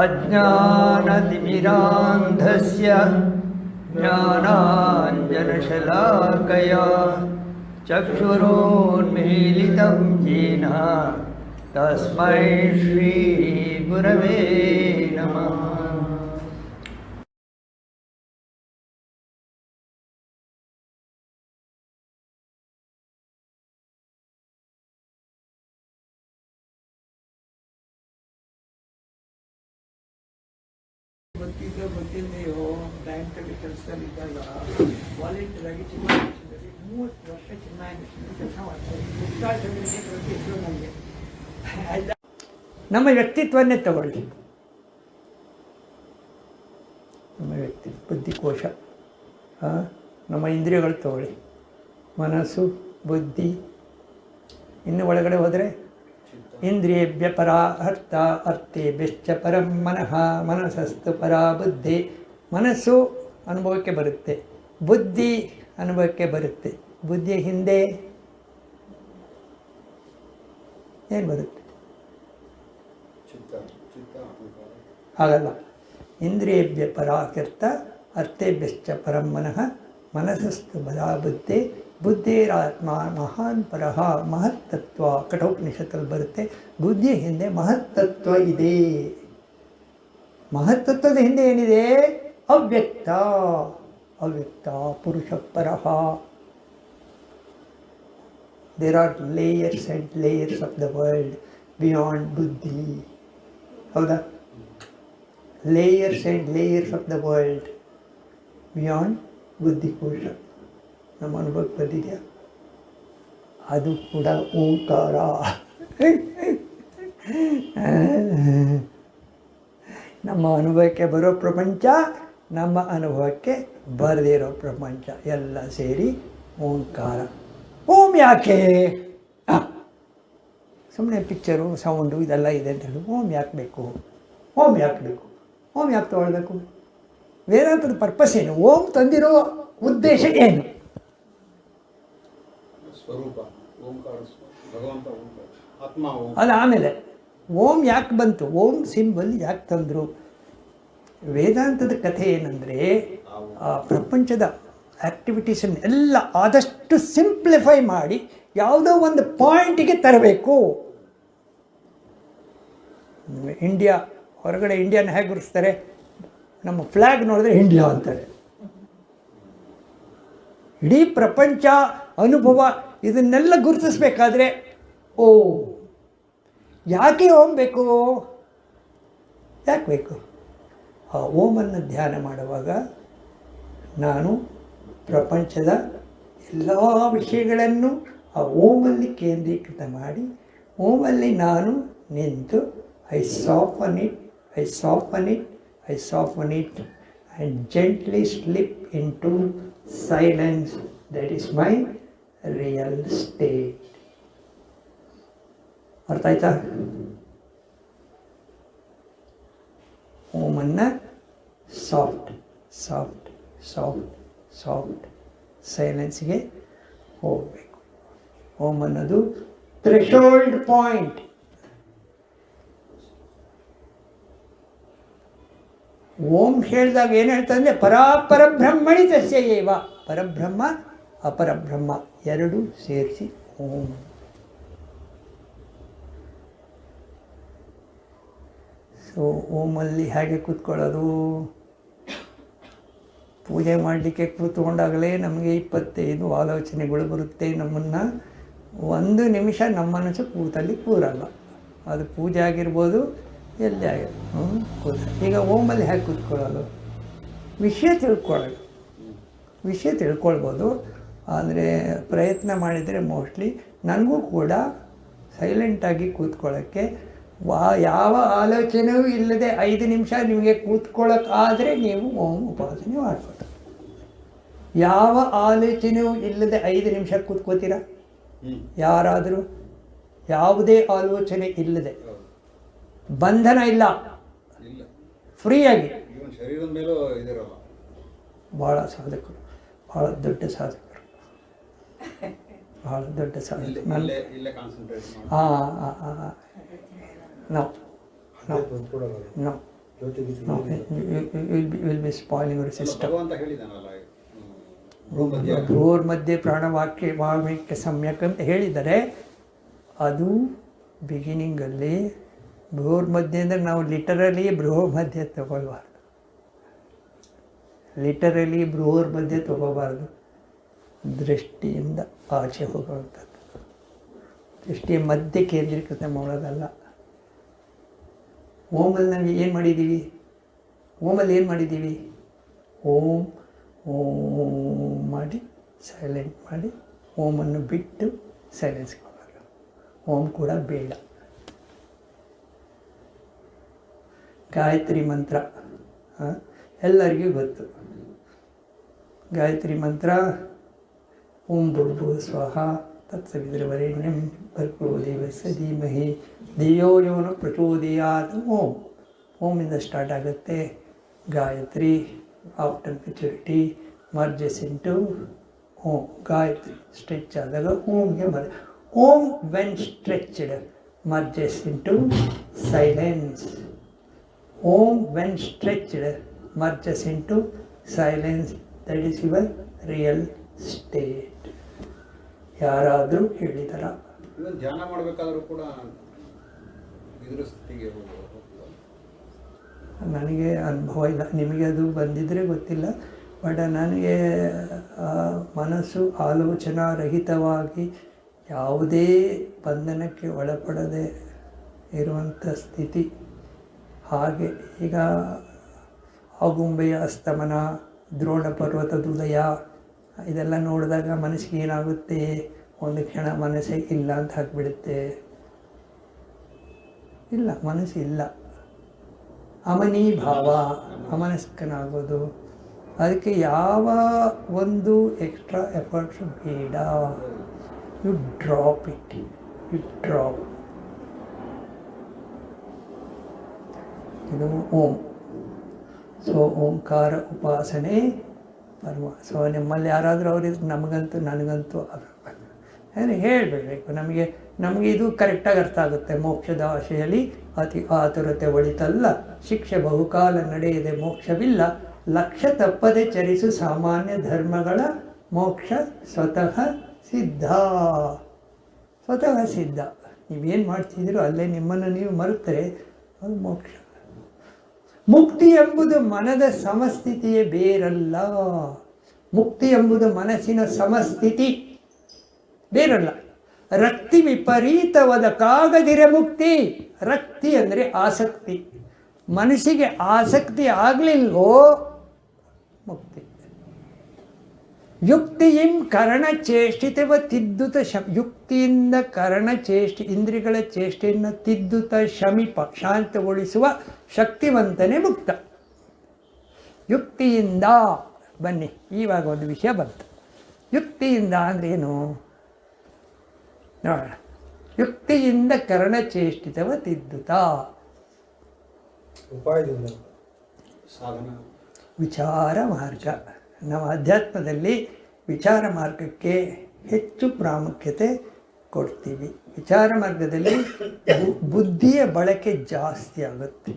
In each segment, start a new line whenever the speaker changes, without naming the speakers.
अज्ञानतिमिरान्धस्य ज्ञानाञ्जनशलाकया चक्षुरोन्मीलितं येन तस्मै श्रीगुरवे नमः
ನಮ್ಮ ವ್ಯಕ್ತಿತ್ವನ್ನೇ ತಗೊಳ್ಳಿ. ನಮ್ಮ ವ್ಯಕ್ತಿ ಬುದ್ಧಿಕೋಶ ಕೋಶ ನಮ್ಮ ಇಂದ್ರಿಯಗಳು ತಗೊಳ್ಳಿ. ಮನಸ್ಸು, ಬುದ್ಧಿ, ಇನ್ನು ಒಳಗಡೆ ಹೋದರೆ ಇಂದ್ರಿಯೇಭ್ಯ ಪರ ಅರ್ಥ ಅರ್ಥೇಭ್ಯಶ್ಚ ಪರಂ ಮನಃ ಮನಸ್ಸಸ್ತು ಪರ ಬುದ್ಧಿ. ಮನಸ್ಸು ಅನುಭವಕ್ಕೆ ಬರುತ್ತೆ, ಬುದ್ಧಿ ಅನುಭವಕ್ಕೆ ಬರುತ್ತೆ, ಬುದ್ಧಿಯ ಹಿಂದೆ ಏನು ಬರುತ್ತೆ? ಹಾಗಲ್ಲ ಇಂದ್ರಿಯೇಭ್ಯ ಪರಾಕೃತ, ಅರ್ಥೇಭ್ಯಶ್ಚ ಪರಂ ಮನಃ, ಮನಸ್ಸಸ್ತು ಬಲ ಬುದ್ಧಿ ಬುದ್ಧಿರಾತ್ಮ ಮಹಾನ್ ಪರಹ ಮಹತ್ತತ್ವ, ಕಠೋಪನಿಷತ್ತಲ್ಲಿ ಬರುತ್ತೆ, ಬುದ್ಧಿಯ ಹಿಂದೆ ಮಹತ್ತತ್ವ ಇದೆ. ಮಹತ್ತತ್ವದ ಹಿಂದೆ ಏನಿದೆ? ಅವ್ಯಕ್ತ ಅವ್ಯಕ್ತ ಪುರುಷ ಪರಹ there are layers and layers of the world beyond ಬುದ್ಧಿ. ಹೌದಾ? Layers and layers of the world beyond ಬುದ್ಧಿಕೋಶ ನಮ್ಮ ಅನುಭವಕ್ಕೆ ಬಂದಿದೆಯಾ ಅದು ಕೂಡ ಓಂಕಾರ ನಮ್ಮ ಅನುಭವಕ್ಕೆ ಬರೋ ಪ್ರಪಂಚ ನಮ್ಮ ಅನುಭವಕ್ಕೆ ಬರದೇ ಇರೋ ಪ್ರಪಂಚ ಎಲ್ಲ ಸೇರಿ ಓಂಕಾರ ಓಂ ಯಾಕೆ ಸುಮ್ಮನೆ ಪಿಕ್ಚರು ಸೌಂಡು ಇದೆಲ್ಲ ಇದೆ ಅಂತ ಹೇಳಿ ಓಂ ಯಾಕೆ ಬೇಕು ಓಂ ಯಾಕೆ ಬೇಕು ಓಂ ಯಾಕೆ ತೊಗೊಳ್ಬೇಕು? ವೇದಾಂತದ ಪರ್ಪಸ್ ಏನು? ಓಂ ತಂದಿರೋ ಉದ್ದೇಶ ಏನು? ಅದು ಆಮೇಲೆ ಓಂ ಯಾಕೆ ಬಂತು? ಓಂ ಸಿಂಬಲ್ ಯಾಕೆ ತಂದರು? ವೇದಾಂತದ ಕಥೆ ಏನಂದರೆ ಆ ಪ್ರಪಂಚದ ಆ್ಯಕ್ಟಿವಿಟೀಸನ್ನು ಎಲ್ಲ ಆದಷ್ಟು ಸಿಂಪ್ಲಿಫೈ ಮಾಡಿ ಯಾವುದೋ ಒಂದು ಪಾಯಿಂಟಿಗೆ ತರಬೇಕು. ಇಂಡಿಯಾ ಹೊರಗಡೆ ಇಂಡಿಯಾನ ಹೇಗೆ ಗುರುತಿಸ್ತಾರೆ? ನಮ್ಮ ಫ್ಲ್ಯಾಗ್ ನೋಡಿದ್ರೆ ಇಂಡಿಯಾ ಅಂತಾರೆ. ಇಡೀ ಪ್ರಪಂಚ ಅನುಭವ ಇದನ್ನೆಲ್ಲ ಗುರುತಿಸ್ಬೇಕಾದ್ರೆ, ಓ, ಯಾಕೆ ಓಮ್ ಬೇಕು? ಯಾಕೆ ಬೇಕು? ಆ ಓಮನ್ನು ಧ್ಯಾನ ಮಾಡುವಾಗ ನಾನು ಪ್ರಪಂಚದ ಎಲ್ಲ ವಿಷಯಗಳನ್ನು ಆ ಓಮಲ್ಲಿ ಕೇಂದ್ರೀಕೃತ ಮಾಡಿ, ಓಮಲ್ಲಿ ನಾನು ನಿಂತು I soften it I soften it I soften it and gently slip into silence that is my real state ಅರ್ಥ ಆಯ್ತಾ ಓಮನ್ನು ಸಾಫ್ಟ್ ಸಾಫ್ಟ್ ಸಾಫ್ಟ್ ಸಾಫ್ಟ್ ಸೈಲೆನ್ಸ್ಗೆ ಹೋಗಬೇಕು ಓಮ್ ಅನ್ನೋದು ಥ್ರೆಶೋಲ್ಡ್ ಪಾಯಿಂಟ್ ಓಂ ಹೇಳಿದಾಗ ಏನು ಹೇಳ್ತಾ ಅಂದರೆ ಪರಾಪರ ಪರಬ್ರಹ್ಮ, ಅಪರಬ್ರಹ್ಮ, ಎರಡು ಸೇರಿಸಿ ಓಂ. ಸೊ ಓಮಲ್ಲಿ ಹಾಗೆ ಕೂತ್ಕೊಳ್ಳೋದು. ಪೂಜೆ ಮಾಡಲಿಕ್ಕೆ ಕೂತ್ಕೊಂಡಾಗಲೇ ನಮಗೆ ಇಪ್ಪತ್ತೈದು ಆಲೋಚನೆಗಳು ಬರುತ್ತೆ. ನಮ್ಮನ್ನು ಒಂದು ನಿಮಿಷ ನಮ್ಮ ಕೂತಲ್ಲಿ ಕೂರಲ್ಲ. ಅದು ಪೂಜೆ ಆಗಿರ್ಬೋದು ಎಲ್ಲೇ ಆಗಿದೆ? ಕೂತ ಈಗ ಓಮಲ್ಲಿ ಹೇಗೆ ಕೂತ್ಕೊಳ್ಳೋದು? ವಿಷಯ ತಿಳ್ಕೊಳ್ಳೋದು. ವಿಷಯ ತಿಳ್ಕೊಳ್ಬೋದು. ಆದರೆ ಪ್ರಯತ್ನ ಮಾಡಿದರೆ ಮೋಸ್ಟ್ಲಿ ನನಗೂ ಕೂಡ ಸೈಲೆಂಟಾಗಿ ಕೂತ್ಕೊಳ್ಳೋಕ್ಕೆ ವಾ ಯಾವ ಆಲೋಚನೆಯೂ ಇಲ್ಲದೆ ಐದು ನಿಮಿಷ ನಿಮಗೆ ಕೂತ್ಕೊಳ್ಳೋಕ್ಕಾದರೆ ನೀವು ಓಂ ಉಪಾಸನೆ ಮಾಡ್ಬೋದು. ಯಾವ ಆಲೋಚನೆಯೂ ಇಲ್ಲದೆ ಐದು ನಿಮಿಷ ಕೂತ್ಕೋತೀರಾ? ಯಾರಾದರೂ? ಯಾವುದೇ ಆಲೋಚನೆ ಇಲ್ಲದೆ. ಬಂಧನ ಇಲ್ಲ. ಫ್ರೀಯಾಗಿ.
ಬಹಳ ಶರೀರದ ಮೇಲೂ ಇದಿರಲ್ಲ.
ಭಾಳ ಸಾಧಕರು ಭಾಳ ದೊಡ್ಡ ಸಾಧಕರು. ಭಾಳ ದೊಡ್ಡ
ಸಾಧಕ
ಸಾಧಕರು ಹಾಂ no no
no
will
be spoiling your system
ಭ್ರೂರ್ ಮಧ್ಯೆ ಪ್ರಾಣವಾಕ್ಯ ವಾಲ್ಮೀಕಿ ಸಮ್ಯಕ್ ಅಂತ ಹೇಳಿದರೆ ಅದು ಬಿಗಿನಿಂಗಲ್ಲಿ ಭ್ರೂರ್ ಮಧ್ಯೆ ಅಂದರೆ ನಾವು ಲಿಟರಲಿ ಬೃಹೋ ಮಧ್ಯ ತಗೊಳ್ಬಾರ್ದು. ಲಿಟರಲಿ ಬೃಹೋರ್ ಮಧ್ಯೆ ತಗೋಬಾರ್ದು ದೃಷ್ಟಿಯಿಂದ ಆಚೆ ಹೋಗುವಂಥದ್ದು. ದೃಷ್ಟಿಯ ಮಧ್ಯ ಕೇಂದ್ರೀಕೃತ ಮಾಡೋದಲ್ಲ. ಓಮಲ್ಲಿ ನಾವು ಏನು ಮಾಡಿದ್ದೀವಿ? ಓಮಲ್ಲಿ ಏನು ಮಾಡಿದ್ದೀವಿ? ಓಂ ಓಂ ಮಾಡಿ ಸೈಲೆಂಟ್ ಮಾಡಿ, ಓಮನ್ನು ಬಿಟ್ಟು ಸೈಲೆನ್ಸ್ ಕೊಡೋದು. ಓಂ ಕೂಡ ಬೇಡ. ಗಾಯತ್ರಿ ಮಂತ್ರ. ಎಲ್ಲರಿಗೂ ಗೊತ್ತು. ಗಾಯತ್ರಿ ಮಂತ್ರ, ಓಂ ಭೂರ್ಭು ಸ್ವಹ, ತತ್ಸವಿದ್ರವರೆಣ್ಯಂ ಭರ್ಗೋ ದೇವಸ್ಯ ಧೀಮಹಿ ಧಿಯೋ ಯೋನ ಪ್ರಚೋದಯಾತ್. ಓಂ. ಓಮಿಂದ ಸ್ಟಾರ್ಟ್ ಆಗುತ್ತೆ. Gayatri after maturity merges into Om. Gayatri stretch ಆದಾಗ ಓಂಗೆ ಮರ್, Om when stretched merges into silence Om when stretched merges into silence that is your real state. ಯಾರಾದರೂ ಹೇಳಿದಾರ.
ಧ್ಯಾನ ಮಾಡಬೇಕಾದ್ರೂ ಕೂಡ ಇದ್ರ ಸ್ಥಿತಿಗೆ
ನನಗೆ ಅನುಭವ ಇಲ್ಲ. ನಿಮಗೆ ಅದು ಬಂದಿದ್ದರೆ ಗೊತ್ತಿಲ್ಲ. ಬಟ್ ನನಗೆ ಮನಸ್ಸು ಆಲೋಚನಾ ರಹಿತವಾಗಿ ಯಾವುದೇ ಬಂಧನಕ್ಕೆ ಒಳಪಡದೆ ಇರುವಂಥ ಸ್ಥಿತಿ ಹಾಗೆ ಈಗ ಆಗುಂಬೆಯ ಅಸ್ತಮನ ದ್ರೋಣ ಪರ್ವತದ ಉದಯ ಇದೆಲ್ಲ ನೋಡಿದಾಗ ಮನಸ್ಸಿಗೆ ಏನಾಗುತ್ತೆ? ಒಂದು ಕ್ಷಣ ಮನಸ್ಸೇ ಇಲ್ಲ ಅಂತ ಹಾಕಿಬಿಡುತ್ತೆ ಇಲ್ಲ ಮನಸ್ಸಿಲ್ಲ ಅಮನಿ ಭಾವ ಅಮನಸ್ಕನಾಗೋದು. ಅದಕ್ಕೆ ಯಾವ ಒಂದು ಎಕ್ಸ್ಟ್ರಾ ಎಫರ್ಟ್ಸ್ ಬೇಡ. You drop it you drop ಇದು ಓಂ. ಸೊ, ಓಂಕಾರ ಉಪಾಸನೆ ಪರಮ. ಸೊ, ನಿಮ್ಮಲ್ಲಿ ಯಾರಾದರೂ ಅವರಿದ್ರೆ ನಮಗಂತೂ, ನನಗಂತೂ ಅಂದರೆ ಹೇಳಬೇಕು, ನಮಗೆ ನಮಗೆ ಇದು ಕರೆಕ್ಟಾಗಿ ಅರ್ಥ ಆಗುತ್ತೆ. ಮೋಕ್ಷದ ಆಶೆಯಲ್ಲಿ ಅತಿ ಆತುರತೆ ಒಳಿತಲ್ಲ. ಶಿಕ್ಷೆ ಬಹುಕಾಲ ನಡೆಯದೆ ಮೋಕ್ಷವಿಲ್ಲ. ಲಕ್ಷ್ಯ ತಪ್ಪದೆ ಚರಿಸು ಸಾಮಾನ್ಯ ಧರ್ಮಗಳ ಮೋಕ್ಷ ಸ್ವತಃ ಸಿದ್ಧ. ಸ್ವತಃ ಸಿದ್ಧ. ನೀವೇನು ಮಾಡ್ತಿದ್ದೀರೋ ಅಲ್ಲೇ ನಿಮ್ಮನ್ನು ನೀವು ಮರೆತರೆ, ಅದು ಮೋಕ್ಷ. ಮುಕ್ತಿ ಎಂಬುದು ಮನದ ಸಮಸ್ಥಿತಿಯೇ ಬೇರಲ್ಲ. ಮುಕ್ತಿ ಎಂಬುದು ಮನಸ್ಸಿನ ಸಮಸ್ಥಿತಿ ಬೇರಲ್ಲ. ರಕ್ತಿ ವಿಪರೀತವಾದ ಕಾಗದಿರ ಮುಕ್ತಿ. ರಕ್ತಿ ಅಂದರೆ ಆಸಕ್ತಿ. ಮನಸ್ಸಿಗೆ ಆಸಕ್ತಿ ಆಗಲಿಲ್ವೋ ಮುಕ್ತಿ. ಯುಕ್ತಿಯಿಂ ಕರಣ ಚೇಷ್ಟಿತವ ತಿದ್ದುತ ಶ ಯುಕ್ತಿಯಿಂದ ಕರಣ ಚೇಷ್ಟಿ ಇಂದ್ರಿಗಳ ಚೇಷ್ಟೆಯನ್ನು ತಿದ್ದುತ ಶಮಿಪ ಶಾಂತಗೊಳಿಸುವ ಶಕ್ತಿವಂತನೇ ಮುಕ್ತ. ಯುಕ್ತಿಯಿಂದ ಬನ್ನಿ ಈವಾಗ ಒಂದು ವಿಷಯ ಬಂತು. ಯುಕ್ತಿಯಿಂದ ಅಂದ್ರೇನು ನೋಡೋಣ. ಯುಕ್ತಿಯಿಂದ ಕರಣ ಚೇಷ್ಟಿತವ ತಿದ್ದುತ.
ಉಪಾಯದಿಂದ.
ವಿಚಾರ ಮಾರ್ಗ. ನಮ್ಮ ಅಧ್ಯಾತ್ಮದಲ್ಲಿ ವಿಚಾರ ಮಾರ್ಗಕ್ಕೆ ಹೆಚ್ಚು ಪ್ರಾಮುಖ್ಯತೆ ಕೊಡ್ತೀವಿ. ವಿಚಾರ ಮಾರ್ಗದಲ್ಲಿ ಬುದ್ಧಿಯ ಬಳಕೆ ಜಾಸ್ತಿ ಆಗುತ್ತೆ.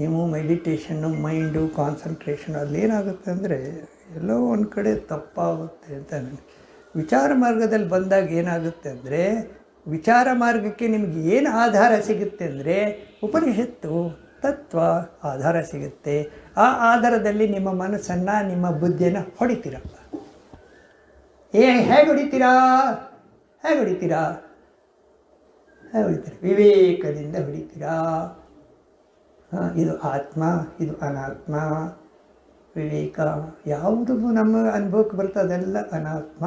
ನೀವು ಮೆಡಿಟೇಷನ್ನು, ಮೈಂಡು, ಕಾನ್ಸಂಟ್ರೇಷನ್ ಅಲ್ಲಿ ಏನಾಗುತ್ತೆ ಅಂದರೆ ಎಲ್ಲೋ ಒಂದು ಕಡೆ ತಪ್ಪಾಗುತ್ತೆ ಅಂತ ನನಗೆ. ವಿಚಾರ ಮಾರ್ಗದಲ್ಲಿ ಬಂದಾಗ ಏನಾಗುತ್ತೆ ಅಂದರೆ ವಿಚಾರ ಮಾರ್ಗಕ್ಕೆ ನಿಮಗೆ ಏನು ಆಧಾರ ಸಿಗುತ್ತೆ ಅಂದರೆ ಉಪನಿಷತ್ತು, ತತ್ವ ಆಧಾರ ಸಿಗುತ್ತೆ. ಆ ಆಧಾರದಲ್ಲಿ ನಿಮ್ಮ ಮನಸ್ಸನ್ನು, ನಿಮ್ಮ ಬುದ್ಧಿಯನ್ನು ಹೊಡಿತೀರ ಏ ಹೇಗೆ ಹೊಡಿತೀರಾ? ಹೇಗೆ ಹೊಡಿತೀರಾ? ಹೇಗೆ ಹೊಡಿತೀರಾ? ವಿವೇಕದಿಂದ ಹೊಡಿತೀರಾ? ಹಾಂ ಇದು ಆತ್ಮ ಇದು ಅನಾತ್ಮ. ವಿವೇಕ ಯಾವುದು ನಮ್ಮ ಅನುಭವಕ್ಕೆ ಬರ್ತದೆ ಅದೆಲ್ಲ ಅನಾತ್ಮ.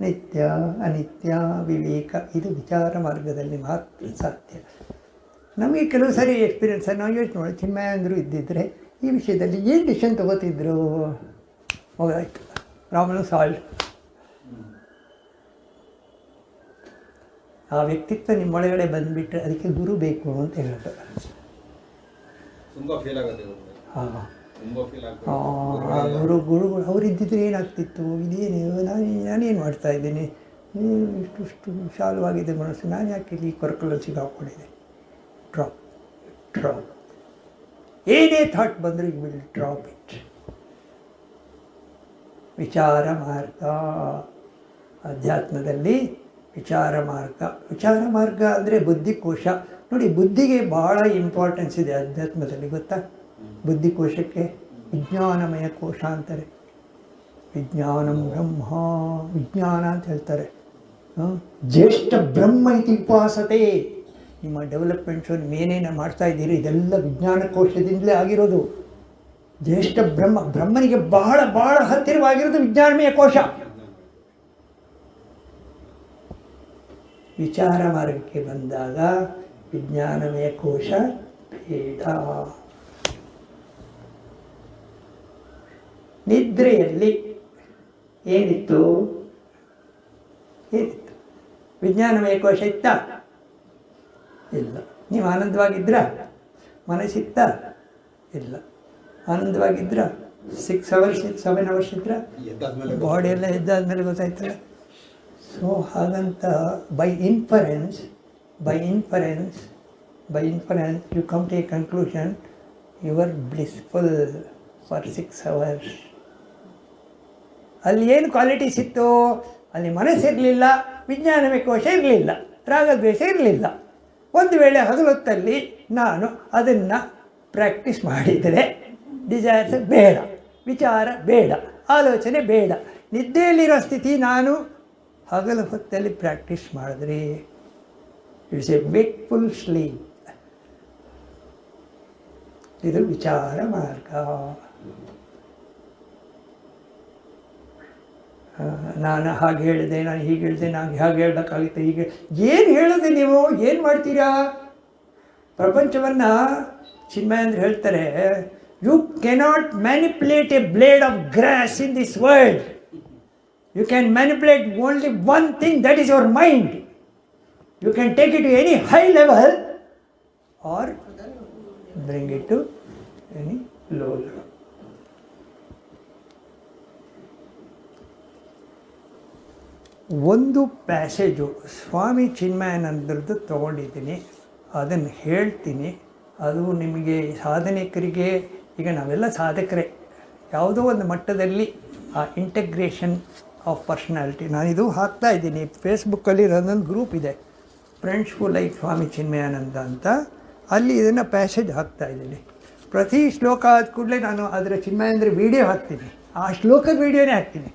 ನಿತ್ಯ ಅನಿತ್ಯ.
ವಿವೇಕ ಇದು ವಿಚಾರ ಮಾರ್ಗದಲ್ಲಿ ಮಾತ್ರ ಸಾಧ್ಯ. ನಮಗೆ ಕೆಲವು ಸರಿ ಎಕ್ಸ್ಪೀರಿಯನ್ಸ್ ನಾವು ಯೋಚನೆ ಮಾಡಿ ಚಿನ್ಮಯಾಂದರು ಇದ್ದಿದ್ದರೆ ಈ ವಿಷಯದಲ್ಲಿ ಏನು ಡಿಸಿಷನ್ ತಗೋತಿದ್ರು? ಹೋಗಾಯ್ತು. ಪ್ರಾಬ್ಲಮ್ ಸಾಲ್ವ್ ಆ ವ್ಯಕ್ತಿತ್ವ ನಿಮ್ಮೊಳಗಡೆ ಬಂದುಬಿಟ್ರೆ ಅದಕ್ಕೆ ಗುರು ಬೇಕು ಅಂತ
ಹೇಳ್ತಾರೆ.
ಹಾಂ. ಗುರು ಗುರುಗಳು ಅವ್ರು ಇದ್ದಿದ್ರೆ ಏನಾಗ್ತಿತ್ತು? ಇದೇನು ನಾನು ನಾನೇನು ಮಾಡ್ತಾ ಇದ್ದೀನಿ? ಇಷ್ಟು ಇಷ್ಟು ವಿಶಾಲವಾಗಿದೆ ಮನಸ್ಸು? ನಾನು ಯಾಕೆ ಇಲ್ಲಿ ಕೊರಕಲು ಸಿಗಾಕೊಂಡಿದ್ದೆ ಡ್ರಾಪ್ ಡ್ರಾಪ್ ಏನೇ ಥಾಟ್ ಬಂದರೂ ಯು ವಿಲ್ ಡ್ರಾಪ್ ಇಟ್ ವಿಚಾರ ಮಾರ್ಗ ಅಧ್ಯಾತ್ಮದಲ್ಲಿ ವಿಚಾರ ಮಾರ್ಗ ವಿಚಾರ ಮಾರ್ಗ ಅಂದರೆ ಬುದ್ಧಿಕೋಶ ನೋಡಿ, ಬುದ್ಧಿಗೆ ಭಾಳ ಇಂಪಾರ್ಟೆನ್ಸ್ ಇದೆ ಅಧ್ಯಾತ್ಮದಲ್ಲಿ, ಗೊತ್ತಾ? ಬುದ್ಧಿಕೋಶಕ್ಕೆ ವಿಜ್ಞಾನಮಯ ಕೋಶ ಅಂತಾರೆ. ವಿಜ್ಞಾನಂ ಬ್ರಹ್ಮ, ವಿಜ್ಞಾನ ಅಂತ ಹೇಳ್ತಾರೆ? ಜ್ಯೇಷ್ಠ ಬ್ರಹ್ಮ ಇತಿ ಉಪಾಸತೆ. ನಿಮ್ಮ ಡೆವಲಪ್ಮೆಂಟ್ಸು ನೀವೇನೇನು ಮಾಡ್ತಾ ಇದ್ದೀರಿ, ಇದೆಲ್ಲ ವಿಜ್ಞಾನ ಕೋಶದಿಂದಲೇ ಆಗಿರೋದು. ಜ್ಯೇಷ್ಠ ಬ್ರಹ್ಮ, ಬ್ರಹ್ಮನಿಗೆ ಬಹಳ ಬಹಳ ಹತ್ತಿರವಾಗಿರೋದು ವಿಜ್ಞಾನಮಯ ಕೋಶ. ವಿಚಾರ ಮಾರ್ಗಕ್ಕೆ ಬಂದಾಗ ವಿಜ್ಞಾನಮಯ ಕೋಶ ಬೇಡ ನಿದ್ರೆಯಲ್ಲಿ ಏನಿತ್ತು? ಏನಿತ್ತು? ವಿಜ್ಞಾನಮಯ ಕೋಶ ಇತ್ತ? ಇಲ್ಲ. ನೀವು ಆನಂದವಾಗಿದ್ರಾ? ಮನಸ್ಸಿತ್ತ? ಇಲ್ಲ. ಆನಂದವಾಗಿದ್ರಾ ಸಿಕ್ಸ್ ಅವರ್ಸ್ ಇತ್ತು ಸೆವೆನ್ ಅವರ್ಸ್ ಇದ್ರ ಬಾಡಿ ಎಲ್ಲ ಎದ್ದಾದ್ಮೇಲೆ ಗೊತ್ತಾಯ್ತಲ್ಲ. ಸೊ ಹಾಗಂತ by inference by inference by inference you come to a conclusion you are blissful for six hours ಅಲ್ಲಿ ಏನು ಕ್ವಾಲಿಟೀಸ್ ಇತ್ತು ಅಲ್ಲಿ ಮನಸ್ಸಿರಲಿಲ್ಲ ವಿಜ್ಞಾನವೇ ಕೋಶ ಇರಲಿಲ್ಲ, ರಾಗದ್ವೇಷ ಇರಲಿಲ್ಲ. ಒಂದು ವೇಳೆ ಹಗಲೊತ್ತಲ್ಲಿ ನಾನು ಅದನ್ನು ಪ್ರಾಕ್ಟೀಸ್ ಮಾಡಿದರೆ ಡಿಸೈರ್ಸ್ ಬೇಡ, ವಿಚಾರ ಬೇಡ, ಆಲೋಚನೆ ಬೇಡ. ನಿದ್ದೆಯಲ್ಲಿರೋ ಸ್ಥಿತಿ ನಾನು ಹಗಲು ಹೊತ್ತಲ್ಲಿ ಪ್ರಾಕ್ಟೀಸ್ ಮಾಡಿದ್ರಿ ಇಟ್ಸ್ ಎ ಫುಲ್ ಸ್ಲೀಪ್ ಇದು ವಿಚಾರ ಮಾರ್ಗ. ನಾನು ಹಾಗೆ ಹೇಳಿದೆ, ನಾನು ಹೀಗೆ ಹೇಳಿದೆ, ನಾನು ಹಾಗೆ ಹೇಳಬೇಕಾಗುತ್ತೆ ಹೀಗೆ ಏನು ಹೇಳೋದು ನೀವು? ಏನು ಮಾಡ್ತೀರಾ? ಪ್ರಪಂಚವನ್ನು ಚಿನ್ಮಯಂದ್ರ ಹೇಳ್ತಾರೆ you cannot manipulate a blade of grass in this world you can manipulate only one thing that is your mind you can take it to any high level or bring it to any low level ಒಂದು passage ಸ್ವಾಮಿ ಚಿನ್ಮಯಾನಂದರದ್ದು ತೊಗೊಂಡಿದ್ದೀನಿ ಅದನ್ನು ಹೇಳ್ತೀನಿ ಅದು ನಿಮಗೆ ಸಾಧನಿಕರಿಗೆ ಈಗ ನಾವೆಲ್ಲ ಸಾಧಕರೇ. ಯಾವುದೋ ಒಂದು ಮಟ್ಟದಲ್ಲಿ ಆ ಇಂಟಗ್ರೇಷನ್ ಆಫ್ ಪರ್ಸ್ನಾಲ್ಟಿ ನಾನು ಇದು ಹಾಕ್ತಾ ಇದ್ದೀನಿ. ಫೇಸ್ಬುಕ್ಕಲ್ಲಿ ನನ್ನೊಂದು ಗ್ರೂಪ್ ಇದೆ. ಫ್ರೆಂಡ್ಸ್ ಫು ಲೈಕ್ ಸ್ವಾಮಿ ಚಿನ್ಮಯಾನಂದ ಅಂತ. ಅಲ್ಲಿ ಇದನ್ನು ಪ್ಯಾಸೇಜ್ ಹಾಕ್ತಾ ಇದ್ದೀನಿ. ಪ್ರತಿ ಶ್ಲೋಕ ಆದ ಕೂಡಲೇ ನಾನು ಅದರ ಚಿನ್ಮಯಂದ್ರ ವೀಡಿಯೋ ಹಾಕ್ತೀನಿ. ಆ ಶ್ಲೋಕದ ವೀಡಿಯೋನೇ ಹಾಕ್ತೀನಿ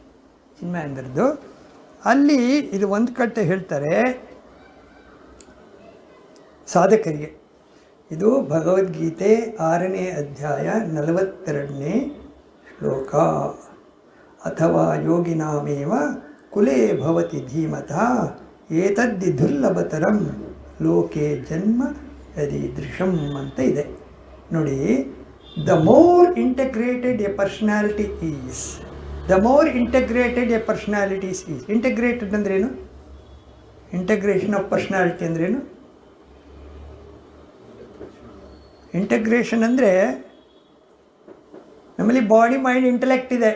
ಚಿನ್ಮಯಾಂದ್ರದ್ದು ಅಲ್ಲಿ ಇದು ಒಂದು ಕಟ್ಟೆ ಹೇಳ್ತಾರೆ ಸಾಧಕರಿಗೆ. ಇದು ಭಗವದ್ಗೀತೆ ಆರನೇ ಅಧ್ಯಾಯ ನಲವತ್ತೆರಡನೇ ಶ್ಲೋಕ. ಅಥವಾ ಯೋಗಿನಾಮೇವ ಕುಲೇ ಭವತಿ ಧೀಮತಃ ಏತದ್ದಿ ದುರ್ಲಭತರಂ ಲೋಕೆ ಜನ್ಮ ಯದೀದೃಶಂ ಅಂತ ಇದೆ. ನೋಡಿ the more integrated a personality is the more integrated a personalities is integrated ಅಂದ್ರೇನು ಇಂಟಗ್ರೇಷನ್ ಆಫ್ ಪರ್ಸ್ನಾಲಿಟಿ ಅಂದ್ರೇನು ಇಂಟಗ್ರೇಷನ್ ಅಂದರೆ ನಮ್ಮಲ್ಲಿ ಬಾಡಿ ಮೈಂಡ್ ಇಂಟೆಲೆಕ್ಟ್ ಇದೆ.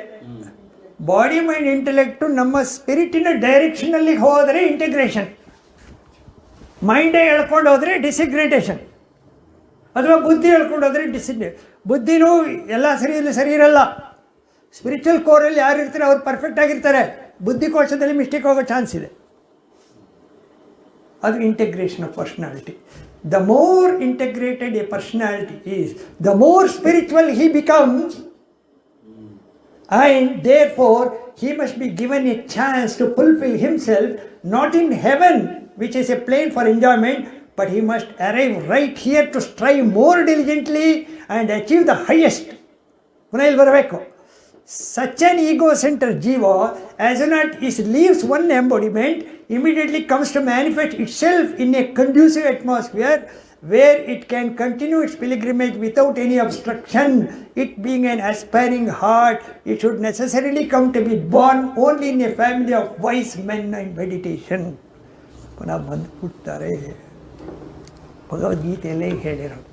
ಬಾಡಿ ಮೈಂಡ್ ಇಂಟಲೆಕ್ಟು ನಮ್ಮ ಸ್ಪಿರಿಟಿನ ಡೈರೆಕ್ಷನಲ್ಲಿ ಹೋದರೆ ಇಂಟಿಗ್ರೇಷನ್ ಮೈಂಡೇ ಹೇಳ್ಕೊಂಡು ಹೋದರೆ ಡಿಸಿಗ್ರೇಟೇಷನ್ ಅಥವಾ ಬುದ್ಧಿ ಹೇಳ್ಕೊಂಡು ಹೋದರೆ ಡಿಸಿಗ್ರೇ ಬುದ್ಧಿನೂ ಎಲ್ಲ ಸರಿ ಇಲ್ಲ ಸರಿ ಇರಲ್ಲ. ಸ್ಪಿರಿಚುವಲ್ ಕೋರಲ್ಲಿ ಯಾರು ಇರ್ತಾರೆ ಅವ್ರು ಪರ್ಫೆಕ್ಟ್ ಆಗಿರ್ತಾರೆ. ಬುದ್ಧಿಕೋಶದಲ್ಲಿ ಮಿಸ್ಟೇಕ್ ಹೋಗೋ ಚಾನ್ಸ್ ಇದೆ. ಅದು integration of personality the more integrated a personality is the more spiritual he becomes and therefore he must be given a chance to fulfill himself not in heaven which is a plane for enjoyment but he must arrive right here to strive more diligently and achieve the highest ಪುನಃ ಇಲ್ಲಿ ಬರಬೇಕು Such an ego centre jiva as an it is leaves one embodiment immediately comes to manifest itself in a conducive atmosphere where it can continue its pilgrimage without any obstruction. It being an aspiring heart, it should necessarily come to be born only in a family of wise men and meditation. ಪುನಃ ಬಂದು ಹುಡ್ತಾರೆ ಭಗವದ್ಗೀತೆಯಲ್ಲೇ ಹೇಳಿರೋದು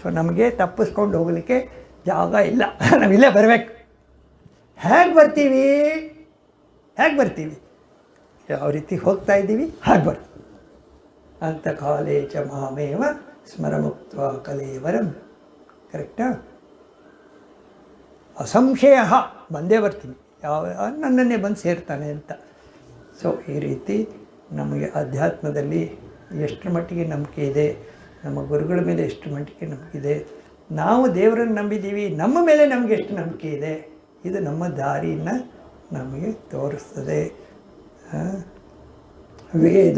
so ನಮಗೆ ತಪ್ಪಿಸ್ಕೊಂಡು ಹೋಗಲಿಕ್ಕೆ ಜಾಗ ಇಲ್ಲ ನಾವಿಲ್ಲೇ ಬರಬೇಕು ಹೇಗೆ ಬರ್ತೀವಿ? ಹೇಗೆ ಬರ್ತೀವಿ? ಯಾವ ರೀತಿ ಹೋಗ್ತಾ ಇದ್ದೀವಿ, ಹಾಗೆ ಬರ್ತೀವಿ ಅಂತ ಕಾಲೇ ಚ ಮಾಮೇವ ಸ್ಮರಮುಕ್ತ ಕಲೇವರಂ. ಕರೆಕ್ಟಾ? ಅಸಂಶಯ ಬಂದೇ ಬರ್ತೀನಿ. ಯಾವ, ನನ್ನನ್ನೇ ಬಂದು ಸೇರ್ತಾನೆ ಅಂತ. ಸೊ ಈ ರೀತಿ ನಮಗೆ ಅಧ್ಯಾತ್ಮದಲ್ಲಿ ಎಷ್ಟರ ಮಟ್ಟಿಗೆ ನಂಬಿಕೆ ಇದೆ, ನಮ್ಮ ಗುರುಗಳ ಮೇಲೆ ಎಷ್ಟು ಮಟ್ಟಿಗೆ ನಂಬಿಕೆ ಇದೆ, ನಾವು ದೇವರನ್ನು ನಂಬಿದ್ದೀವಿ, ನಮ್ಮ ಮೇಲೆ ನಮಗೆ ಎಷ್ಟು ನಂಬಿಕೆ ಇದೆ ಇದು ನಮ್ಮ ದಾರಿಯನ್ನು ನಮಗೆ ತೋರಿಸ್ತದೆ? ವೇದ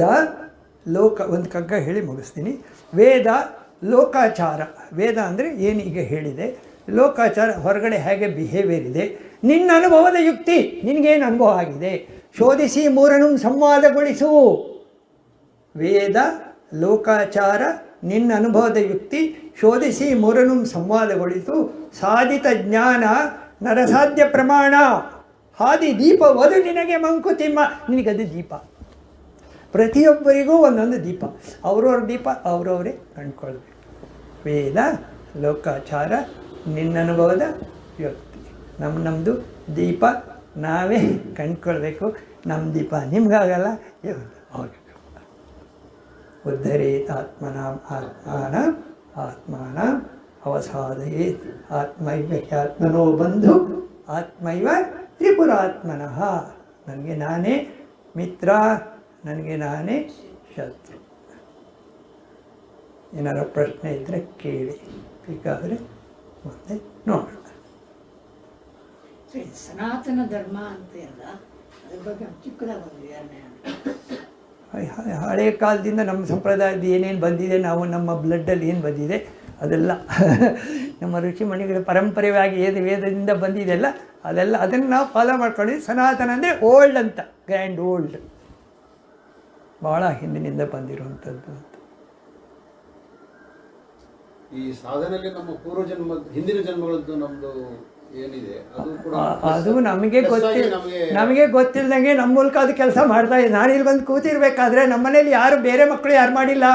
ಲೋಕ, ಒಂದು ಕಗ್ಗ ಹೇಳಿ ಮುಗಿಸ್ತೀನಿ. ವೇದ ಲೋಕಾಚಾರ. ವೇದ ಅಂದರೆ ಏನು ಈಗ ಹೇಳಿದೆ? ಲೋಕಾಚಾರ ಹೊರಗಡೆ ಹೇಗೆ ಬಿಹೇವಿಯರ್ ಇದೆ? ನಿನ್ನ ಅನುಭವದ ಯುಕ್ತಿ, ನಿನಗೇನು ಅನುಭವ ಆಗಿದೆ? ಶೋಧಿಸಿ ಮೂರನ್ನು ಸಂವಾದಗೊಳಿಸು. ವೇದ ಲೋಕಾಚಾರ, ನಿನ್ನ ಅನುಭವದ ಯುಕ್ತಿ, ಶೋಧಿಸಿ ಮೂರನ್ನು ಸಂವಾದಗೊಳಿಸು. ಸಾಧಿತ ಜ್ಞಾನ ನರಸಾಧ್ಯ ಪ್ರಮಾಣ. ಹಾದಿ ದೀಪ ವಧು ನಿನಗೆ ಮಂಕುತಿಮ್ಮ ನಿನಗದು ದೀಪ. ಪ್ರತಿಯೊಬ್ಬರಿಗೂ ಒಂದೊಂದು ದೀಪ. ಅವ್ರವ್ರ ದೀಪ, ಅವರವರೇ ಕಂಡ್ಕೊಳ್ಬೇಕು. ವೇದ, ಲೋಕಾಚಾರ ನಿನ್ನ ಅನುಭವದ ವ್ಯಕ್ತಿ. ನಮ್ಮ ನಮ್ಮದು ದೀಪ ನಾವೇ ಕಂಡ್ಕೊಳ್ಬೇಕು. ನಮ್ಮ ದೀಪ ನಿಮ್ಗಾಗಲ್ಲ. ಆಗಬೇಕು ಆತ್ಮಾನ, ಆತ್ಮನಾಂ, ಆತ್ಮಾನ. ಆತ್ಮಾನ ಅವಸಾದಯೇತ್ ಆತ್ಮೈವ ಹ್ಯಾತ್ಮನೋ ಬಂಧು ಆತ್ಮೈವ ತ್ರಿಪುರಾತ್ಮನಃ. ನನಗೆ ನಾನೇ ಮಿತ್ರ ನನಗೆ ನಾನೇ ಶತ್ರು. ಏನಾರ ಪ್ರಶ್ನೆ ಇದ್ದರೆ ಕೇಳಿ. ಬೇಕಾದರೆ ಮುಂದೆ ನೋಡೋಣ.
ಸನಾತನ ಧರ್ಮ ಅಂತ ಅದ್ರ ಬಗ್ಗೆ ಚಿಕ್ಕದಾಗಿ ಒಂದು ವಿವರಣೆ
ಹಳೆಯ ಕಾಲದಿಂದ ನಮ್ಮ ಸಂಪ್ರದಾಯದ ಏನೇನು ಬಂದಿದೆ ನಾವು ನಮ್ಮ ಬ್ಲಡ್ಡಲ್ಲಿ ಏನು ಬಂದಿದೆ ಅದೆಲ್ಲ. ನಮ್ಮ ಋಷಿಮಣಿಗಳ ಪರಂಪರೆಯಾಗಿ ಏದು ವೇದದಿಂದ ಬಂದಿದೆಯಲ್ಲ ಅದೆಲ್ಲ ಅದನ್ನು ನಾವು ಫಾಲೋ ಮಾಡ್ಕೊಂಡಿದ್ವಿ ಸನಾತನ ಅಂದರೆ ಓಲ್ಡ್ ಅಂತ ಗ್ರ್ಯಾಂಡ್ ಓಲ್ಡ್ ಭಾಳ ಹಿಂದಿನಿಂದ ಬಂದಿರುವಂಥದ್ದು ಅಂತ.
ಈ ಸಾಧನೆಯಲ್ಲಿ ನಮ್ಮ ಪೂರ್ವ ಜನ್ಮ ಹಿಂದಿನ ಜನ್ಮಗಳದ್ದು ನಮ್ಮದು ಏನಿದೆ ಅದು
ನಮಗೆ ಗೊತ್ತಿಲ್ಲ
ನಮಗೆ
ಗೊತ್ತಿಲ್ಲದಂಗೆ ನಮ್ಮ ಮೂಲಕ ಅದು ಕೆಲಸ ಮಾಡ್ತಾ ಇದೆ. ನಾನು ಇಲ್ಲಿ ಬಂದು ಕೂತಿರ್ಬೇಕಾದ್ರೆ ನಮ್ಮ ಮನೇಲಿ ಯಾರು ಬೇರೆ ಮಕ್ಕಳು ಯಾರು ಮಾಡಿಲ್ಲ.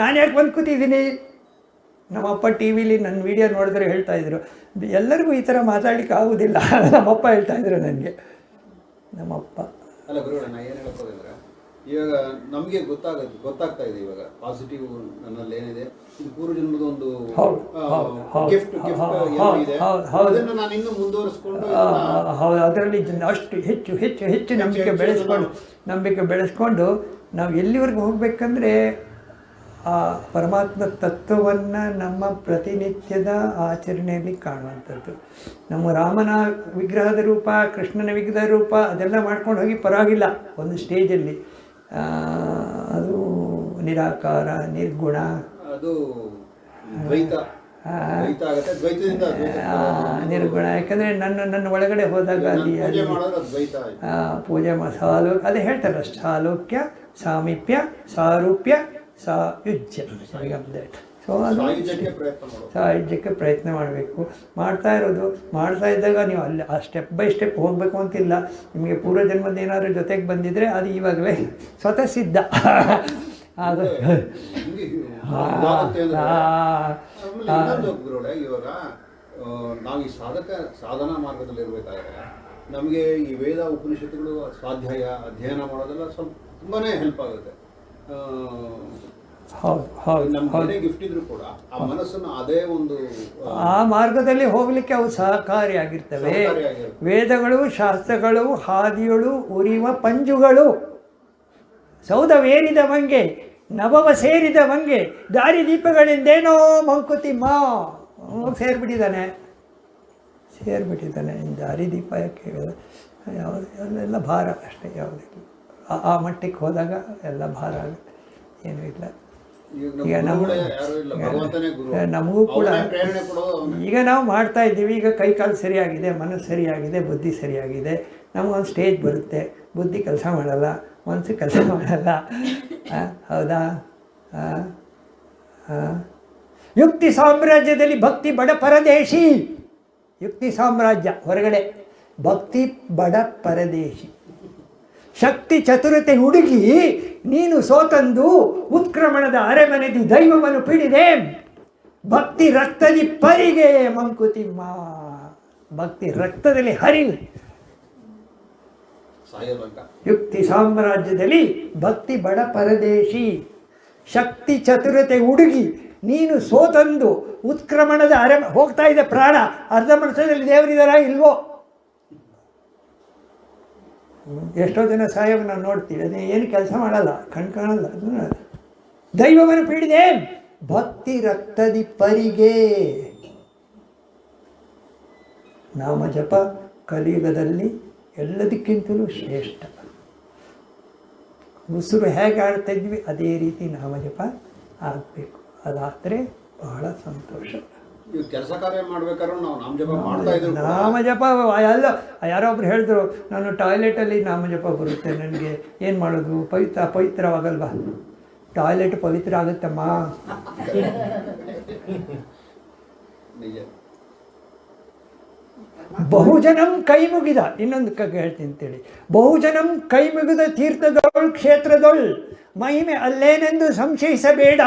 ನಾನು ಯಾಕೆ ಬಂದು ಕೂತಿದ್ದೀನಿ? ನಮ್ಮಪ್ಪ ಟಿ ವಿಲಿ ನನ್ನ ವಿಡಿಯೋ ನೋಡಿದ್ರೆ ಹೇಳ್ತಾ ಇದ್ರು. ಎಲ್ಲರಿಗೂ ಈ ಥರ ಮಾತಾಡ್ಲಿಕ್ಕೆ ಆಗೋದಿಲ್ಲ. ನಮ್ಮಪ್ಪ ಹೇಳ್ತಾ ಇದ್ರು ನನಗೆ. ನಮ್ಮಪ್ಪ.
ಅಲ್ಲ ಗುರುಗಳ ನಾನು ಏನು ಹೇಳಕ್ ಹೋದ್ರೆ ಇವಾಗ ನಮಗೆ ಗೊತ್ತಾಗುತ್ತೆ ಗೊತ್ತಾಗ್ತಾ ಇದೆ ಇವಾಗ. ಪಾಸಿಟಿವ್ ನನ್ನಲ್ಲಿ ಏನಿದೆ ಇದು ಪೂರ್ವ ಜನ್ಮದ ಒಂದು ಗಿಫ್ಟ್ ಗಿಫ್ಟ್ ಇದೆ.
ಹೌದು.
ನಾನು ಇನ್ನೂ ಮುಂದುವರಿಸ್ಕೊಂಡು
ಹೌದು ಅದರಲ್ಲಿ ಅಷ್ಟು ಹೆಚ್ಚು ಹೆಚ್ಚು ಹೆಚ್ಚು ನಂಬಿಕೆ ಬೆಳೆಸ್ಕೊಂಡು ನಂಬಿಕೆ ಬೆಳೆಸ್ಕೊಂಡು ನಾವು ಎಲ್ಲಿವರೆಗೂ ಹೋಗ್ಬೇಕಂದ್ರೆ ಆ ಪರಮಾತ್ಮ ತತ್ವವನ್ನು ನಮ್ಮ ಪ್ರತಿನಿತ್ಯದ ಆಚರಣೆಯಲ್ಲಿ ಕಾಣುವಂಥದ್ದು. ನಮ್ಮ ರಾಮನ ವಿಗ್ರಹದ ರೂಪ ಕೃಷ್ಣನ ವಿಗ್ರಹದ ರೂಪ ಅದೆಲ್ಲ ಮಾಡ್ಕೊಂಡು ಹೋಗಿ ಪರವಾಗಿಲ್ಲ. ಒಂದು ಸ್ಟೇಜಲ್ಲಿ. ಅದು ನಿರಾಕಾರ ನಿರ್ಗುಣ.
ಅದು
ನಿರ್ಗುಣ. ಯಾಕಂದರೆ ನನ್ನ ನನ್ನ ಒಳಗಡೆ ಹೋದಾಗ ಅಲ್ಲಿ
ಪೂಜೆ
ಅಲ್ಲಿ ಪೂಜೆ ಸಾಲು ಅದೇ ಹೇಳ್ತಾರೆ ಸಾಲೋಕ್ಯ ಸಾಮೀಪ್ಯ ಸಾರೂಪ್ಯ ಸಾಯುಜ್ಯ ಸೊ ಅದು
ಸಾಯುಜ್ಯಕ್ಕೆ ಪ್ರಯತ್ನ
ಮಾಡಬೇಕು. ಮಾಡ್ತಾ ಇರೋದು ಮಾಡ್ತಾ ಇದ್ದಾಗ ನೀವು ಅಲ್ಲಿ ಆ ಸ್ಟೆಪ್ ಬೈ ಸ್ಟೆಪ್ ಹೋಗಬೇಕು ಅಂತಿಲ್ಲ. ನಿಮಗೆ ಪೂರ್ವ ಜನ್ಮದ ಏನಾದರೂ ಜೊತೆಗೆ ಬಂದಿದ್ರೆ ಅದು ಇವಾಗಲೇ ಸ್ವತಃ ಸಿದ್ಧ. ಅದು
ಇವಾಗ ನಾವು ಈ ಸಾಧಕ ಸಾಧನಾ ಮಾರ್ಗದಲ್ಲಿ ಇರಬೇಕಾದ್ರೆ ನಮಗೆ ಈ ವೇದ ಉಪನಿಷತ್ತುಗಳು ಸ್ವಾಧ್ಯಾಯ ಅಧ್ಯಯನ ಮಾಡೋದೆಲ್ಲ ಸ್ವಲ್ಪ ತುಂಬಾ ಹೆಲ್ಪ್ ಆಗುತ್ತೆ. ಆ,
ಮಾರ್ಗದಲ್ಲಿ ಹೋಗಲಿಕ್ಕೆ ಅವು ಸಹಕಾರಿಯಾಗಿರ್ತವೆ. ವೇದಗಳು ಶಾಸ್ತ್ರಗಳು ಹಾದಿಗಳು ಉರಿವ ಪಂಜುಗಳು. ಸೌಧವೇರಿದವಂಗೆ ನಭವ ದಾರಿ ದೀಪಗಳಿಂದೇನೋ ಮಂಕುತಿಮ್ಮ ಸೇರಿಬಿಟ್ಟಿದ್ದಾನೆ. ಸೇರಿಬಿಟ್ಟಿದ್ದಾನೆ. ದಾರಿ ದಾರಿದೀಪ ಯಾಕೆ ಯಾವುದು ಅಲ್ಲೆಲ್ಲ ಭಾರ ಅಷ್ಟೇ ಯಾವುದಿಲ್ಲ ಆ- ಮಟ್ಟಕ್ಕೆ ಹೋದಾಗ ಎಲ್ಲ ಭಾರ ಆಗುತ್ತೆ. ಏನೂ ಇಲ್ಲ.
ಈಗ ಗುರು.
ನಮಗೂ ಕೂಡ ಈಗ ನಾವು ಮಾಡ್ತಾ ಇದ್ದೀವಿ. ಈಗ ಕೈ ಕಾಲು ಸರಿಯಾಗಿದೆ ಮನಸ್ಸು ಸರಿಯಾಗಿದೆ ಬುದ್ಧಿ ಸರಿಯಾಗಿದೆ. ನಮಗೊಂದು ಸ್ಟೇಜ್ ಬರುತ್ತೆ. ಬುದ್ಧಿ ಕೆಲಸ ಮಾಡಲ್ಲ ಮನಸ್ಸು ಕೆಲಸ ಮಾಡಲ್ಲ. ಹೌದಾ. ಯುಕ್ತಿ ಸಾಮ್ರಾಜ್ಯದಲ್ಲಿ ಭಕ್ತಿ ಬಡ ಪರದೇಶಿ. ಯುಕ್ತಿ ಸಾಮ್ರಾಜ್ಯ ಹೊರಗಡೆ. ಭಕ್ತಿ ಬಡ ಪರದೇಶಿ. ಶಕ್ತಿ ಚತುರತೆ ಹುಡುಗಿ ನೀನು ಸೋತಂದು ಉತ್ಕ್ರಮಣದ ಅರೆಮನೆದಿ ದೈವವನ್ನು ಪಿಡಿದೆ. ಭಕ್ತಿ ರಕ್ತದಿ ಪರಿಗೆ ಮಂಕುತಿಮ್ಮ. ಭಕ್ತಿ ರಕ್ತದಲ್ಲಿ
ಹರಿವೆ.
ಯುಕ್ತಿ ಸಾಮ್ರಾಜ್ಯದಲ್ಲಿ ಭಕ್ತಿ ಬಡ ಪರದೇಶಿ. ಶಕ್ತಿ ಚತುರತೆ ಹುಡುಗಿ ನೀನು ಸೋತಂದು ಉತ್ಕ್ರಮಣದ ಅರೆ ಹೋಗ್ತಾ ಇದೆ ಪ್ರಾಣ ಅರ್ಧ ಮನುಷ್ಯದಲ್ಲಿ ದೇವರಿದಾರ ಇಲ್ವೋ. ಎಷ್ಟೋ ಜನ ಸಾಹೇಬ್ ನಾವು ನೋಡ್ತೀವಿ. ಅದೇ ಏನು ಕೆಲಸ ಮಾಡಲ್ಲ, ಕಣ್ ಕಾಣಲ್ಲ. ಅದನ್ನು ದೈವವನ್ನು ಪೀಡಿದೆ. ಭಕ್ತಿ ರಕ್ತದಿ ಪರಿಗೆ. ನಾಮ ಜಪ ಕಲಿಯುಗದಲ್ಲಿ ಎಲ್ಲದಕ್ಕಿಂತಲೂ ಶ್ರೇಷ್ಠ. ಉಸಿರು ಹೇಗೆ ಆಡ್ತಾ ಇದ್ವಿ, ಅದೇ ರೀತಿ ನಾಮಜಪ ಆಗಬೇಕು. ಅದಾದರೆ ಬಹಳ ಸಂತೋಷ.
ನೀವು ಕೆಲಸ ಕಾರ್ಯ ಮಾಡ್ಬೇಕಾದ್ರೂ ನಾವು ನಾಮ ಜಪ ಮಾಡ್ತಾ
ನಾಮ ಎಲ್ಲ ಯಾರೋ ಒಬ್ರು ಹೇಳಿದ್ರು ನಾನು ಟಾಯ್ಲೆಟಲ್ಲಿ ನಾಮ ಜಪ ಬರುತ್ತೆ ನನಗೆ. ಏನು ಮಾಡೋದು? ಪವಿತ್ರ ಪವಿತ್ರವಾಗಲ್ವಾ? ಟಾಯ್ಲೆಟ್ ಪವಿತ್ರ ಆಗುತ್ತಮ್ಮ. ಬಹುಜನಂ ಕೈ ಮುಗಿದ. ಇನ್ನೊಂದು ಕಗ್ ಹೇಳ್ತೀನಿ ಅಂತೇಳಿ. ಬಹುಜನಂ ಕೈ ಮುಗಿದ ತೀರ್ಥದೊಳ್ ಕ್ಷೇತ್ರದೊಳ್ ಮಹಿಮೆ ಅಲ್ಲೇನೆಂದು ಸಂಶಯಿಸಬೇಡ.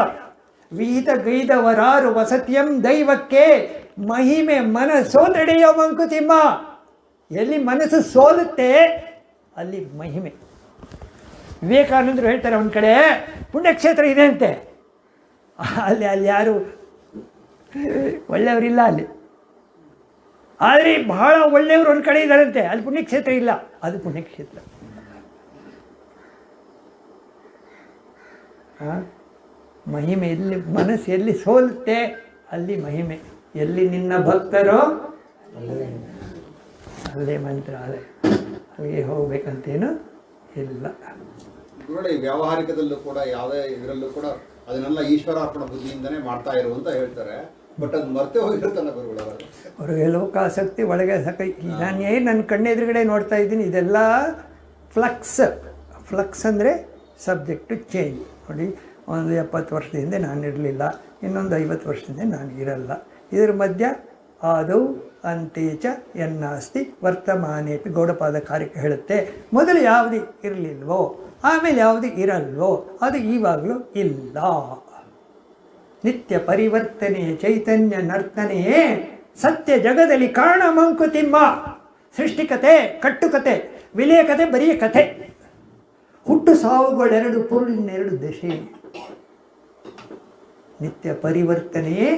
ವಿಹಿತ ಗೈದವರಾರು ವಸತಿಯಂ ದೈವಕ್ಕೆ. ಮಹಿಮೆ ಮನ ನಡೆಯೋ ಮಂಕುತಿಮ್ಮ ಎಲ್ಲಿ ಮನಸ್ಸು ಸೋಲುತ್ತೆ, ಅಲ್ಲಿ ಮಹಿಮೆ. ವಿವೇಕಾನಂದರು ಹೇಳ್ತಾರೆ ಒಂದು ಕಡೆ, ಪುಣ್ಯಕ್ಷೇತ್ರ ಇದೆ ಅಂತೆ. ಅಲ್ಲಿ ಅಲ್ಲಿ ಯಾರು? ಒಳ್ಳೆಯವರಿಲ್ಲ ಅಲ್ಲಿ. ಆದರೆ ಬಹಳ ಒಳ್ಳೆಯವರು ಒಂದು ಕಡೆ ಇದ್ದಾರಂತೆ, ಅಲ್ಲಿ ಪುಣ್ಯಕ್ಷೇತ್ರ ಇಲ್ಲ. ಅದು ಪುಣ್ಯಕ್ಷೇತ್ರ. ಆ? ಮಹಿಮೆ ಎಲ್ಲಿ ಮನಸ್ಸು ಎಲ್ಲಿ ಸೋಲುತ್ತೆ ಅಲ್ಲಿ ಮಹಿಮೆ. ಎಲ್ಲಿ ನಿನ್ನ ಭಕ್ತರೋ ಅಲ್ಲೇ ಮಂತ್ರಾಲಯ ಅಲ್ಲಿಗೆ ಹೋಗ್ಬೇಕಂತೇನು ಇಲ್ಲ.
ನೋಡಿ ವ್ಯಾವಹಾರಿಕದಲ್ಲೂ ಕೂಡ ಯಾವುದೇ ಇದರಲ್ಲೂ ಕೂಡ ಅದನ್ನೆಲ್ಲ ಈಶ್ವರಾರ್ಪಣ ಬುದ್ಧಿಯಿಂದನೇ ಮಾಡ್ತಾ ಇರು ಅಂತ ಹೇಳ್ತಾರೆ. ಬಟ್ ಅದು ಮರ್ತೆ ಹೋಗಿರುತ್ತಲ್ಲ ಗುರುಗಳ
ಹೊರಗೆ ಲೋಕಾಸಕ್ತಿ ಒಳಗೆ ಸಕೈ ನಾನು ಏನು ನನ್ನ ಕಣ್ಣೆದುರುಗಡೆ ನೋಡ್ತಾ ಇದ್ದೀನಿ ಇದೆಲ್ಲ ಫ್ಲಕ್ಸ್ ಫ್ಲಕ್ಸ್ ಅಂದರೆ ಸಬ್ಜೆಕ್ಟು ಚೇಂಜ್ ನೋಡಿ ಒಂದು ಎಪ್ಪತ್ತು ವರ್ಷದ ಹಿಂದೆ ನಾನು ಇರಲಿಲ್ಲ, ಇನ್ನೊಂದು ಐವತ್ತು ವರ್ಷದಿಂದ ನಾನು ಇರಲ್ಲ. ಇದರ ಮಧ್ಯ ಆದೌ ಅಂತೇಚ ಎನ್ನಾಸ್ತಿ ವರ್ತಮಾನೇಪಿ ಗೌಡಪಾದ ಕಾರ್ಯಕ್ಕೆ ಹೇಳುತ್ತೆ, ಮೊದಲು ಯಾವುದು ಇರಲಿಲ್ವೋ, ಆಮೇಲೆ ಯಾವುದು ಇರಲ್ವೋ, ಅದು ಈವಾಗಲೂ ಇಲ್ಲ. ನಿತ್ಯ ಪರಿವರ್ತನೆ ಚೈತನ್ಯ ನರ್ತನೆಯೇ ಸತ್ಯ ಜಗದಲ್ಲಿ ಕಾರಣ ಮಂಕುತಿಮ್ಮ ಸೃಷ್ಟಿಕತೆ, ಕಟ್ಟುಕತೆ ವಿಲಯ ಕತೆ ಬರಿಯ ಕಥೆ ಹುಟ್ಟು ಸಾವುಗಳೆರಡು ಪುರುಳಿನೆರಡು ದಶೆ ನಿತ್ಯ ಪರಿವರ್ತನೆಯೇ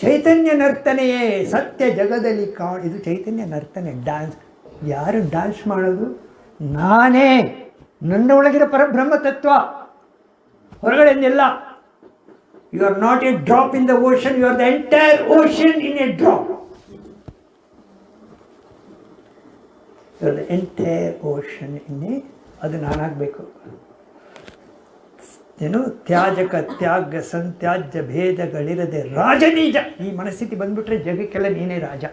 ಚೈತನ್ಯ ನರ್ತನೆಯೇ ಸತ್ಯ ಜಗದಲ್ಲಿ ಕಾ ಇದು ಚೈತನ್ಯ ನರ್ತನೆ ಡ್ಯಾನ್ಸ್ ಯಾರು ಡ್ಯಾನ್ಸ್ ಮಾಡೋದು? ನಾನೇ. ನನ್ನ ಒಳಗಿರೋ ಪರಬ್ರಹ್ಮ ತತ್ವ. ಹೊರಗಡೆಯಿಂದೆಲ್ಲ you are not a drop in the ocean you are the entire ocean in a drop you the entire ocean in ಅದು ನಾನಾಗಬೇಕು. ಏನು? ತ್ಯಾಜಕ ತ್ಯಾಗ ಸಂತ್ಯಾಜ್ಯ ಭೇದಗಳಿರದೆ ರಾಜನೀಜ. ಈ ಮನಸ್ಥಿತಿ ಬಂದುಬಿಟ್ರೆ ಜಗಕ್ಕೆಲ್ಲ ನೀನೇ ರಾಜ.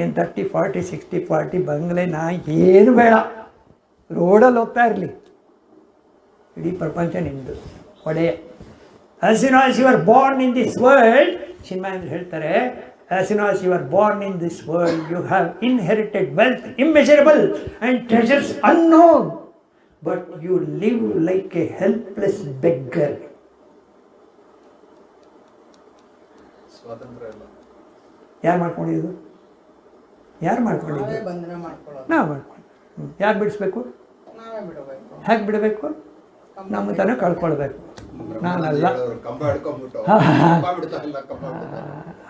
ಏನು ತರ್ಟಿ ಫಾರ್ಟಿ ಸಿಕ್ಸ್ಟಿ ಫಾರ್ಟಿ ಬಂಗ್ಲೆ ನಾ ಏನು ಬೇಡ. ರೋಡಲ್ಲಿ ಹೋಗ್ತಾ ಇರಲಿ. ಇಡೀ ಪ್ರಪಂಚ ನಿಮ್ಮದು ಒಡೆಯ. As you are born in this world cinema ಅಂದ್ರೆ ಹೇಳ್ತಾರೆ as as you are born in this world you have inherited wealth immeasurable and treasures unknown but you live like a
helpless beggar.
ಯಾರು ಮಾಡ್ಕೊಂಡಿದ್ದು? ಯಾರು ಮಾಡ್ಕೊಂಡಿದ್ದು?
ನಾವೇ
ಮಾಡ್ಕೊಂಡು ಯಾರು ಬಿಡಿಸ್ಬೇಕು? ಹೇಗೆ ಬಿಡಬೇಕು. ನಮ್ಮ ತನ ಕಳ್ಕೊಳ್ಬೇಕು. ನಾನಲ್ಲ.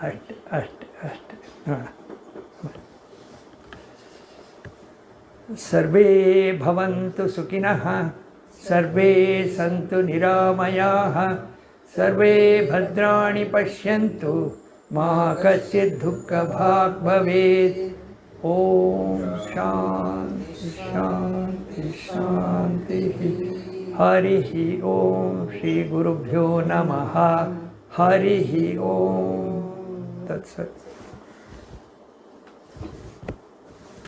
ಅಷ್ಟೆ ಅಷ್ಟೆ ಅಷ್ಟೆ. ಹಾ, सर्वे भवन्तु सुखिनः सर्वे सन्तु निरामयाः सर्वे भद्राणि पश्यन्तु मा कश्चित् दुःखभाग् भवेत्। ॐ शान्ति शान्ति शान्तिः। हरिः ॐ श्रीगुरुभ्यो नमः। हरिः ॐ तत्सत्।